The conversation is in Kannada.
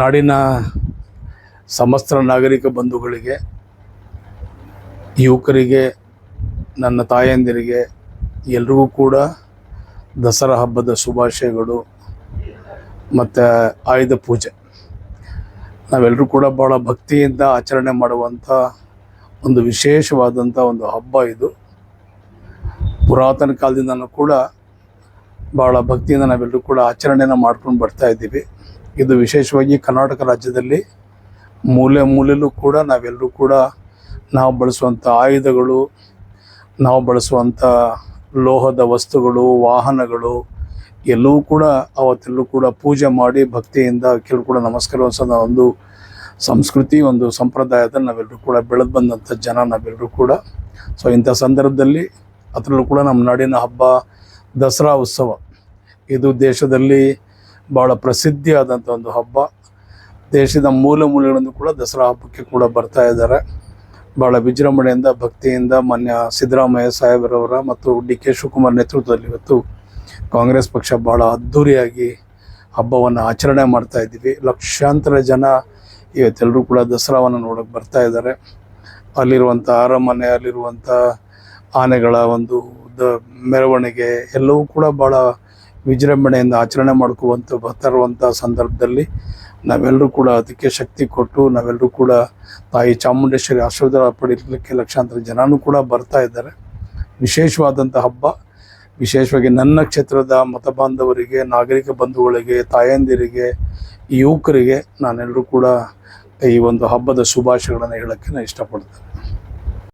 ನಾಡಿನ ಸಮಸ್ತ ನಾಗರಿಕ ಬಂಧುಗಳಿಗೆ, ಯುವಕರಿಗೆ, ನನ್ನ ತಾಯಂದಿರಿಗೆ, ಎಲ್ರಿಗೂ ಕೂಡ ದಸರಾ ಹಬ್ಬದ ಶುಭಾಶಯಗಳು ಮತ್ತು ಆಯುಧ ಪೂಜೆ. ನಾವೆಲ್ಲರೂ ಕೂಡ ಭಾಳ ಭಕ್ತಿಯಿಂದ ಆಚರಣೆ ಮಾಡುವಂಥ ಒಂದು ವಿಶೇಷವಾದಂಥ ಒಂದು ಹಬ್ಬ ಇದು. ಪುರಾತನ ಕಾಲದಿಂದನೂ ಕೂಡ ಭಾಳ ಭಕ್ತಿಯಿಂದ ನಾವೆಲ್ಲರೂ ಕೂಡ ಆಚರಣೆನ ಮಾಡ್ಕೊಂಡು ಬರ್ತಾ ಇದ್ದೀವಿ. ಇದು ವಿಶೇಷವಾಗಿ ಕರ್ನಾಟಕ ರಾಜ್ಯದಲ್ಲಿ ಮೂಲೆ ಮೂಲೆಯಲ್ಲೂ ಕೂಡ ನಾವೆಲ್ಲರೂ ಕೂಡ ನಾವು ಬಳಸುವಂಥ ಆಯುಧಗಳು, ನಾವು ಬಳಸುವಂಥ ಲೋಹದ ವಸ್ತುಗಳು, ವಾಹನಗಳು, ಎಲ್ಲವೂ ಕೂಡ ಅವತ್ತೆಲ್ಲೂ ಕೂಡ ಪೂಜೆ ಮಾಡಿ ಭಕ್ತಿಯಿಂದ ಕೆಲವು ಕೂಡ ನಮಸ್ಕಾರ ಹೊಂದಿಸೋ ಒಂದು ಸಂಸ್ಕೃತಿ, ಒಂದು ಸಂಪ್ರದಾಯದಲ್ಲಿ ನಾವೆಲ್ಲರೂ ಕೂಡ ಬೆಳೆದು ಬಂದಂಥ ಜನ ನಾವೆಲ್ಲರೂ ಕೂಡ. ಸೊ ಇಂಥ ಸಂದರ್ಭದಲ್ಲಿ ಅದರಲ್ಲೂ ಕೂಡ ನಮ್ಮ ನಾಡಿನ ಹಬ್ಬ ದಸರಾ ಉತ್ಸವ. ಇದು ದೇಶದಲ್ಲಿ ಭಾಳ ಪ್ರಸಿದ್ಧಿಯಾದಂಥ ಒಂದು ಹಬ್ಬ. ದೇಶದ ಮೂಲ ಮೂಲೆಗಳನ್ನು ಕೂಡ ದಸರಾ ಹಬ್ಬಕ್ಕೆ ಕೂಡ ಬರ್ತಾ ಇದ್ದಾರೆ. ಭಾಳ ವಿಜೃಂಭಣೆಯಿಂದ, ಭಕ್ತಿಯಿಂದ ಮಾನ್ಯ ಸಿದ್ದರಾಮಯ್ಯ ಸಾಹೇಬರವರ ಮತ್ತು ಡಿ ಕೆ ಶಿವಕುಮಾರ್ ನೇತೃತ್ವದಲ್ಲಿ ಇವತ್ತು ಕಾಂಗ್ರೆಸ್ ಪಕ್ಷ ಭಾಳ ಅದ್ಧೂರಿಯಾಗಿ ಹಬ್ಬವನ್ನು ಆಚರಣೆ ಮಾಡ್ತಾ ಇದ್ದೀವಿ. ಲಕ್ಷಾಂತರ ಜನ ಇವತ್ತೆಲ್ಲರೂ ಕೂಡ ದಸರಾವನ್ನು ನೋಡೋಕೆ ಬರ್ತಾ ಇದ್ದಾರೆ. ಅಲ್ಲಿರುವಂಥ ಅರಮನೆ ಅಲ್ಲಿರುವಂಥ ಆನೆಗಳ ಒಂದು ದ ಮೆರವಣಿಗೆ ಎಲ್ಲವೂ ಕೂಡ ಭಾಳ ವಿಜೃಂಭಣೆಯಿಂದ ಆಚರಣೆ ಮಾಡ್ಕೋವಂಥ ಬರ್ತಾ ಇರುವಂಥ ಸಂದರ್ಭದಲ್ಲಿ ನಾವೆಲ್ಲರೂ ಕೂಡ ಅದಕ್ಕೆ ಶಕ್ತಿ ಕೊಟ್ಟು ನಾವೆಲ್ಲರೂ ಕೂಡ ತಾಯಿ ಚಾಮುಂಡೇಶ್ವರಿ ಆಶೀರ್ವಾದ ಪಡೀಲಿಕ್ಕೆ ಲಕ್ಷಾಂತರ ಜನನೂ ಕೂಡ ಬರ್ತಾ ಇದ್ದಾರೆ. ವಿಶೇಷವಾದಂಥ ಹಬ್ಬ. ವಿಶೇಷವಾಗಿ ನನ್ನ ಕ್ಷೇತ್ರದ ಮತ ಬಾಂಧವರಿಗೆ, ನಾಗರಿಕ ಬಂಧುಗಳಿಗೆ, ತಾಯಂದಿರಿಗೆ ಯುವಕರಿಗೆ ನಾನೆಲ್ಲರೂ ಕೂಡ ಈ ಒಂದು ಹಬ್ಬದ ಶುಭಾಶಯಗಳನ್ನು ಹೇಳೋಕ್ಕೆ ನಾನು ಇಷ್ಟಪಡ್ತೇನೆ.